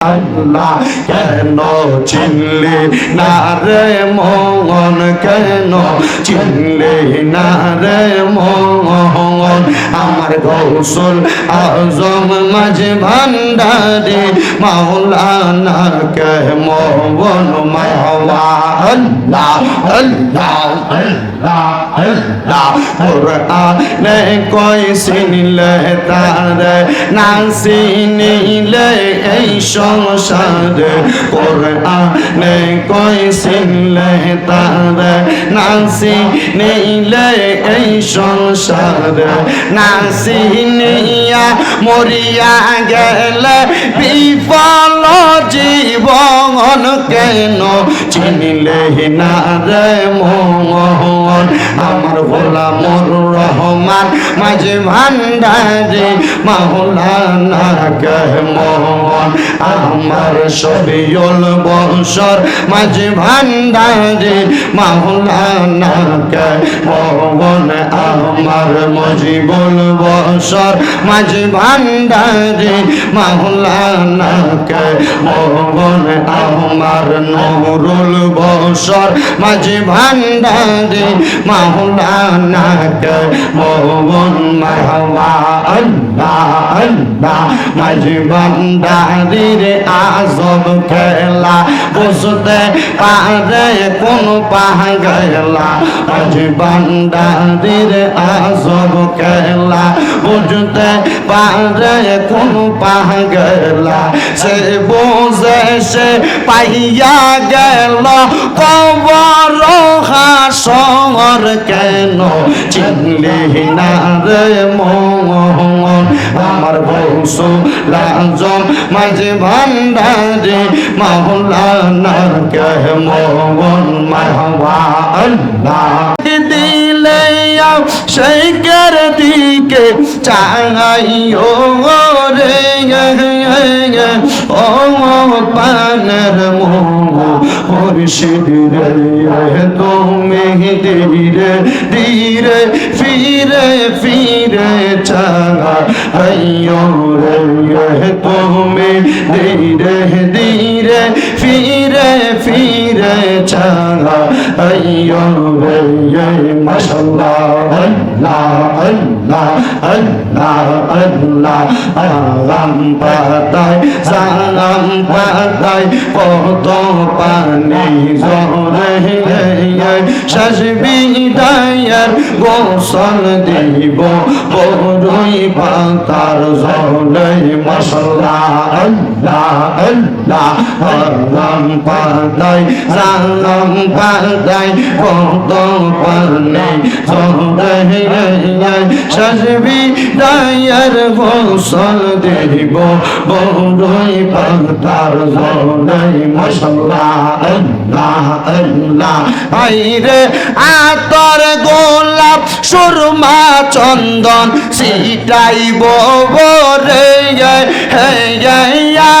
আল্লাহ কেন চিনলে না রে মন কেন চিনলে না রে আমার গৌসল আজম মাঝে ভান্ডারে, মাওলানা কে কই সিনলে না এই সংসারে কোরআনে কই সিনলে তারে না সিনিলে এই সংসারে না সিনিয়া মরিয়া গেলে বিফল জীবন কেন? চিনিলে না রে মোহন আমার গোলামর রহমান মাঝে ভান্ডারে মাওলানা কে মোহন। আমার সবিয়ল বংশর মাঝে ভান্ডারে মাওলানা মোহন। আমার মজিবুল বংশর মাঝে ভান্ডারে মাওলানা মোহন। আমার নুরুল বংশর মাঝে ভান্ডারে মাওলানা কে মোহন মাহওয়া আল্লাহ আল্লাহ। মাঝে ভান্ডারির আজব খেলা, বুঝতে পারে কোন পাগলা। মাঝে ভান্ডারির আজব খেলা বুঝতে পারে কোন পাগলা, সে বোঝে সে পাইয়া গেল। কবর হাসর কেন চিনলি না রে মোহন? আমার বংশ লাজম মাঝে ভান্ডারে মাওলানা কে মোহন? মাহওয়া আল্লাহ কর দিকে চাইও রে ও পানের মুর্শিদ রে তুমি ধীরে ধীরে ফিরে ফিরে আইয়ো রে তুমি ধীরে ধীরে ফিরে ফিরে চাঙা আইয়ো রে মাশাল্লাহ আল্লাহ। আল্লাহ। আল্লাহ। আল্লাহ আগাম পাতায় সালাম পাতায় কত পানি জরে শেষ বিদায়ের গোসল দিব বড়ই পাতার জলে মশলা আল্লাহ আল্লাহ আগাম পাতায় সালাম পাতায় কত পানি জরে শেষ বিদায়ের গোসল দেব বড়ই পাতার জলে মশলা আল্লাহ আল্লাহ আইরে আতর গোলাপ সুরমা চন্দন সিটাইব রে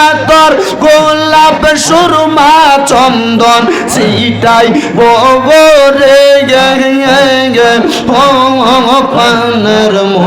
আতর গোলাপ সুরমা চন্দন সিটাইব রে ও পানের মোহ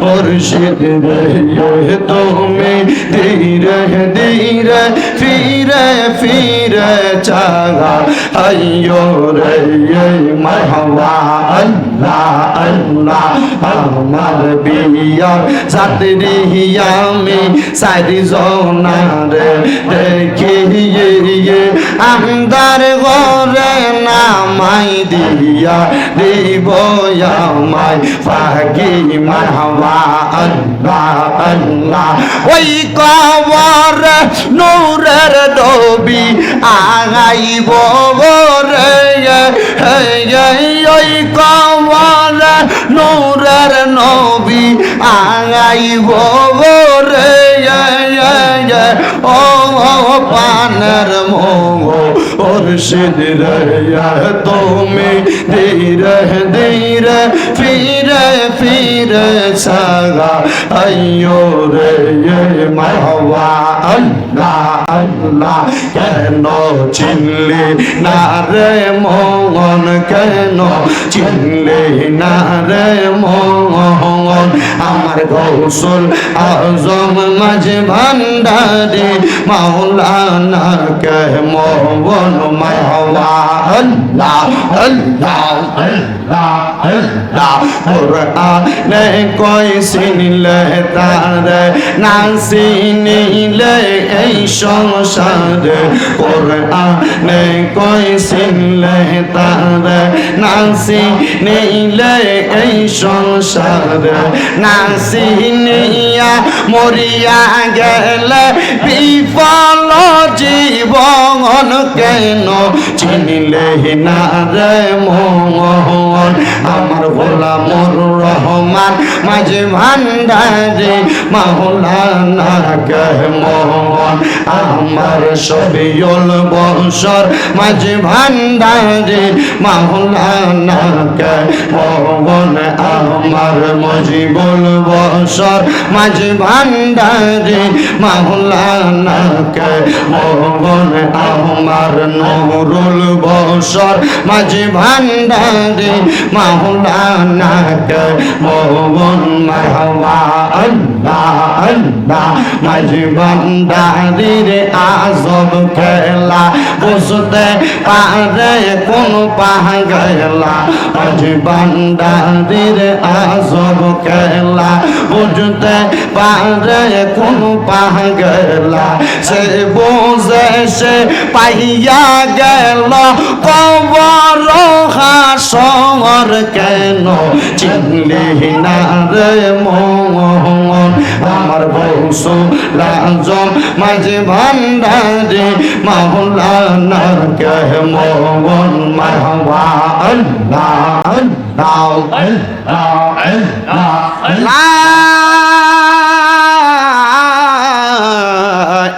মুর্শিদ রে তুমি ধীরে ধীরে ফিরে ফিরে চাগা আইয়ো রে মাহওয়া আল্লাহ আল্লাহ আমার বিয়া সাতরি আমি সারি জোনারে দেখিয়ে আন্দার ঘরে নামাই দিয়া দিব আমায় ফাগি মাহওয়া আল্লাহ আল্লাহ। ওই কবর নূরের ডবি আগাইব রে ওই কবর নূরের নবী আগাইব রে ও পানের মোহ মুর্শিদ রে তুমি ধীরে ধীরে ফিরে ফিরে সাগা আইয়ো রে মাহওয়া আল্লাহ আল্লাহ, কেন চিনলে না রে মন কেন চিনলে না রে মন আমার গৌসল আজম মাঝে ভান্ডারে, মাওলানা কে মন মাওয়া আল্লাহ আল্লাহ আল্লাহ আল্লাহ কোরআনে কই সিনলে তারে না সিনিলে এই সংসারে কোরআনে কই সিনলে তারে না সিনিলে এই সংসারে। না সিনিয়া মরিয়া গেলে বিফল জীবন কেন? চিনিলে না রে মোহন, আমার ভোলা মোর রহমান, মাঝে ভান্ডারে মাওলানা কে মোহন? আমার সবিয়ল বংশর, মাঝে ভান্ডারে মাওলানা কে মোহন আমার মজিবুল বংশর মাঝে ভান্ডারে মাওলানা কে মোহন আমার নুরুল বসর মাঝে ভান্ডারে মাওলানা কে মোহন মাহওয়া আল্লাহ আল্লাহ মাঝে ভান্ডারির আজব খেলা। বুঝতে পারে কোন পাগলা। মাঝে ভান্ডারির আজব খেলা। বুঝতে পারে কোন পাগলা। সে বোঝে সে পাইয়া গেল। কবর হাসর কেন? চিনলি না রে মোহন আমার বংশ লাজম মাঝে ভান্ডারে মাওলানা কে মোহন মাহওয়া আল্লাহ আল্লাহ আল্লাহ আল্লাহ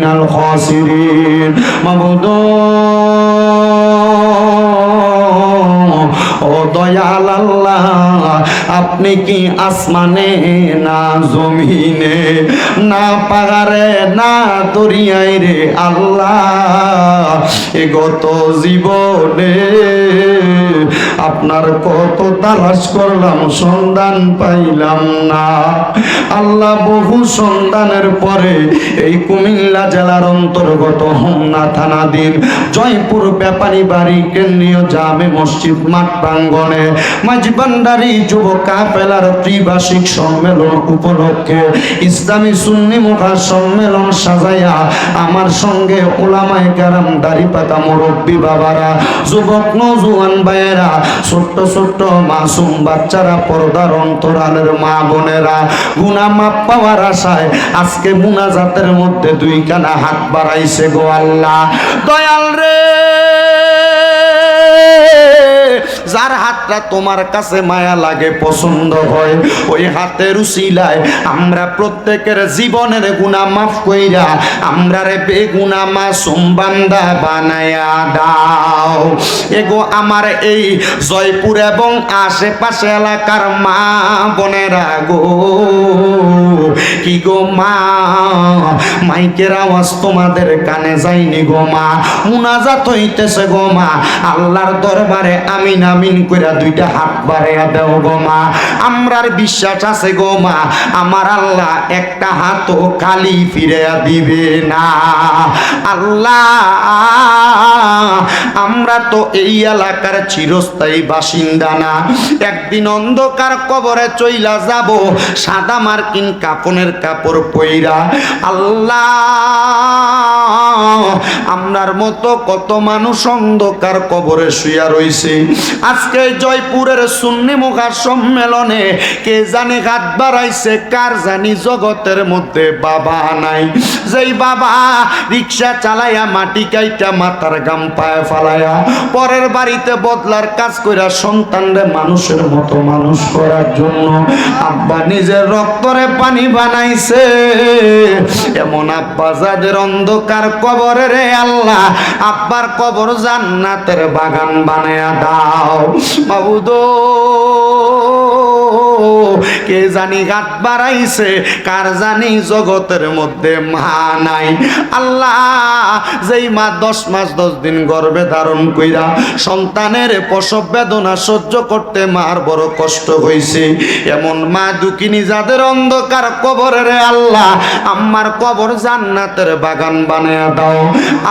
মিনাল খাসিরিন ও দয়াল আল্লাহ আপনি কি আসমানে না জমিনে না পাহাড়ে না দরিয়ায় রে আল্লাহ এ গত জীবনে আপনার কত তালাশ করলাম, সন্ধান পাইলাম না। আল্লাহ বহু সন্ধানের পরে এই কুমিল্লা জেলার অন্তর্গত হোমনা থানাধীন জয়পুর ব্যাপারী বাড়ি কেন্দ্রীয় জামে মসজিদ মাঠ প্রাঙ্গণে মাঝবান্ডারি যুব কাফেলার ত্রিবার্ষিক সম্মেলন উপলক্ষে ইসলামী সুন্নি মুখা সম্মেলন সাজাইয়া আমার সঙ্গে ওলামায় কারাম দাড়ি পাতা মুরব্বী বাবারা, যুবক নজুয়ান ভাইয়েরা ছোট্ট ছোট্ট মাসুম বাচ্চারা পর্দার অন্তরালের মা বোনেরা গুনা মাপ পাওয়ার আশায় আজকে মুনাজাতের মধ্যে দুইখানা হাত বাড়াইছে গো আল্লাহ। দয়াল রে যার হাতটা তোমার কাছে মায়া লাগে, পছন্দ হয়, ওই হাতের উসিলায় আমরা প্রত্যেকের জীবনের গুণা মাফ কইরা আমরা রে বেগুনা মাসুম বান্দা বানায়া দাও। এগো আমার এই জয়পুর এবং আশেপাশে এলাকার মা বোনেরা গো, কি গো মা? মাইকের আওয়াজ তোমাদের কানে যায়নি গো মা, মুনাজাত হইতেছে গো মা, আল্লাহর দরবারে আমিন আমিন কইরা দুইটা হাত বাড়াইয়া দেও গো মা। আমরার বিশ্বাস আছে গো মা, আমার আল্লাহ একটা হাতও খালি ফিরিয়া দিবে না। আল্লাহ, আমরা তো এই এলাকার চিরস্থায়ী বাসিন্দা না। একদিন অন্ধকার কবরে চইলা যাব, সাদা মার্কিন কাপনের কাপড় পইরা। আল্লাহ আমরা আপনার মতো কত মানুষ অন্ধকার কবরে শুয়া রইছে। আজকে জয়পুরের সুন্নি মুখার সম্মেলনে কে জানে হাত বাড়াইছে, কার জানি জগতের মধ্যে বাবা নাই। যেই বাবা রিক্সা চালাইয়া মাটি কাইটা মাথার গাম পায়ে ফালাইয়া পরের বাড়িতে বদলার কাজ কইরা সন্তানরে মানুষের মতো মানুষ করার জন্য আব্বা নিজের রক্তরে পানি বানাইছে। এমন আব্বা যাদের অন্ধকার কবরে রে আল্লাহ, আব্বার কবর জান্নাতের বাগান বানায়া দাও। বাবুদো কে জানি গাত বাড়াইছে? কার জানি জগতের মধ্যে মা নাই? আল্লাহ, যেই মা দশ মাস দশ দিন গর্বে ধারণ কইরা সন্তানের প্রসব বেদনা সহ্য করতে মার বড় কষ্ট হইছে। এমন মা দুঃখিনী যাদের অন্ধকার কবরে রে আল্লাহ, আম্মার কবর জান্নাতের বাগান বানায়া দাও।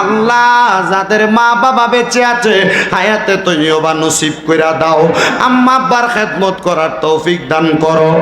আল্লাহ, যাদের মা বাবা বেঁচে আছে, হায়াতে তৈবা নসিব কইরা দাও। আম্মা আব্বার খেদমত করার তৌফিক দান করো।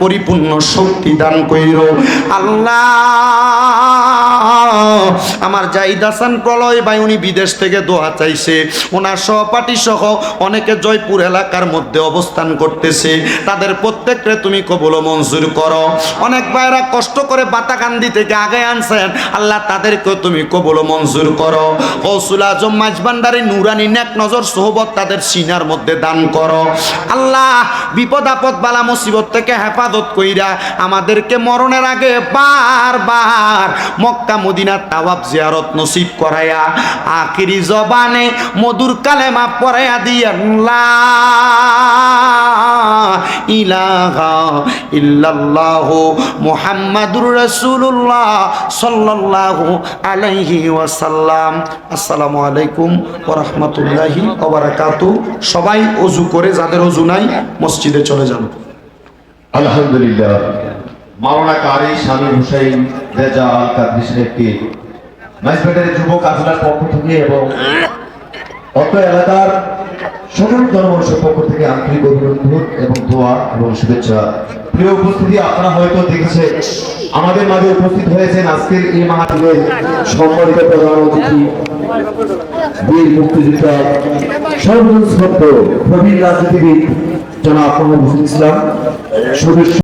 পরিপূর্ণ শক্তি দান কইর। আল্লাহ, আমার জাহিদ হাসান প্রলয় ভাই, উনি বিদেশ থেকে দোয়া চাইছে। ওনার সহপাঠী সহ অনেকে জয়পুর এলাকার মধ্যে অবস্থান করতেছে। তাদের প্রত্যেককে তুমি কবল মঞ্জুর করো। অনেক ভাইরা কষ্ট করে বাতাকান্দি থেকে আগে আনছেন। আল্লাহ তাদেরকেও তুমি কবল মঞ্জুর করো। কৌসুল আজম মাঝবান্ডারি নুরানি নেক নজর সোহবত তাদের সিনার মধ্যে দান করো। আল্লাহ, বিপদ আপদ বালা মুসিবত থেকে হেফাজত কইরা আমাদেরকে মরণের আগে বারবার মক্কা মদিনার তাওয়াব জিয়ারত নসিব করায়া আখিরি জবানে মধুর কালেমা পড়ায়া দিয়েন ইলাহা মুহাম্মাদুর আলাইহি ওয়াসাল্লাম। আসসালামু আলাইকুম সবাই অজু করে, যাদের ওযু নাই, মসজিদে চলে যান। আলহামদুলিল্লাহ। মাওলানা কারি শামীম হুসাইন রেজা আল কাদরি সাহেবকে মাইজবেটের যুব কাজলার পক্ষ থেকে এবং অত এলাকার সকল জনমানুষের পক্ষ থেকে আন্তরিক অভিনন্দন এবং দোয়া এবং শুভেচ্ছা। প্রিয় উপস্থিতি, আপনারা হয়তো দেখেছেন, আমাদের মাঝে উপস্থিত হয়েছেন আজকের এই মাহফিলের সম্মানিত প্রধান অতিথি, বীর মুক্তিযোদ্ধা সর্বজন শ্রদ্ধ প্রবীণ রাজনীতিবিদ জনাব মোহাম্মদ ইসলাম। Júlio